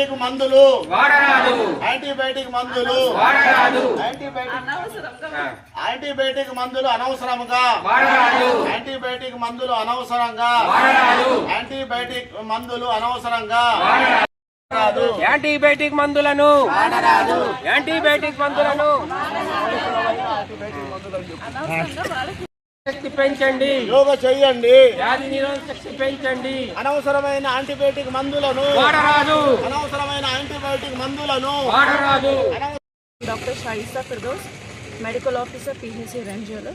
Antibiotic మందులు. వాడరాదు. Antibiotic మందులు. వాడరాదు. Antibiotic antibiotic మందులు అనవసరంగా. వాడరాదు. యాంటీబయాటిక్ మందులు అనవసరంగా. వాడరాదు. యాంటీబయాటిక్ మందులు అనవసరంగా. వాడరాదు. రాదు యాంటీబయాటిక్ మందులను. యాంటీబయాటిక్ మందులను. శక్తి పెంచండి. యోగా చేయండి వ్యాధి నిరోధక శక్తి పెంచండి. అనవసరమైన యాంటీబయాటిక్ మందులను. వాడరాదు. అనవసరమైన యాంటీబయాటిక్ మందులను. వాడరాదు. Doctor Shaista Firdous medical officer PHC రంజోలో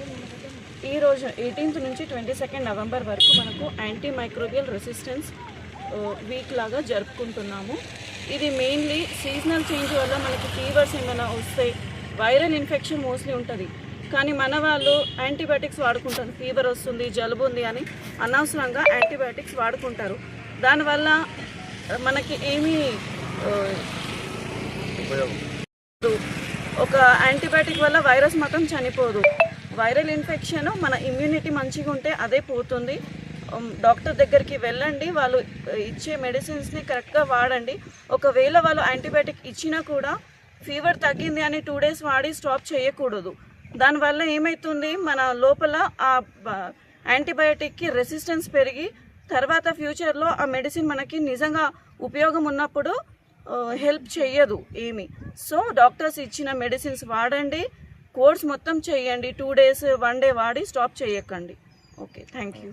ఈరోజు ఎయిటీన్త్ నుంచి ట్వంటీ సెకండ్ నవంబర్ వరకు మనకు యాంటీ మైక్రోబియల్ రెసిస్టెన్స్ వీక్ లాగా జరుపుకుంటున్నాము. ఇది మెయిన్లీ సీజనల్ చేంజ్ వల్ల మనకి ఫీవర్స్ ఏమైనా వస్తే వైరల్ ఇన్ఫెక్షన్ మోస్ట్లీ ఉంటుంది. కానీ మన వాళ్ళు యాంటీబయాటిక్స్ వాడుకుంటారు. ఫీవర్ వస్తుంది జలుబు ఉంది అని అనవసరంగా యాంటీబయాటిక్స్ వాడుకుంటారు. దానివల్ల మనకి ఏమీ ఒక యాంటీబయాటిక్ వల్ల వైరస్ మాత్రం చనిపోదు. వైరల్ ఇన్ఫెక్షన్ మన ఇమ్యూనిటీ మంచిగా ఉంటే అదే పోతుంది. డాక్టర్ దగ్గరికి వెళ్ళండి వాళ్ళు ఇచ్చే మెడిసిన్స్ని కరెక్ట్గా వాడండి. ఒకవేళ వాళ్ళు యాంటీబయాటిక్ ఇచ్చినా కూడా ఫీవర్ తగ్గింది అని టూ డేస్ వాడి స్టాప్ చేయకూడదు. దానివల్ల ఏమవుతుంది మన లోపల ఆ యాంటీబయాటిక్కి రెసిస్టెన్స్ పెరిగి తర్వాత ఫ్యూచర్లో ఆ మెడిసిన్ మనకి నిజంగా ఉపయోగం ఉన్నప్పుడు హెల్ప్ చెయ్యదు ఏమి. సో డాక్టర్స్ ఇచ్చిన మెడిసిన్స్ వాడండి. కోర్స్ మొత్తం చేయండి టూ డేస్ వన్ డే వాడి స్టాప్ చేయకండి ఓకే. Thank you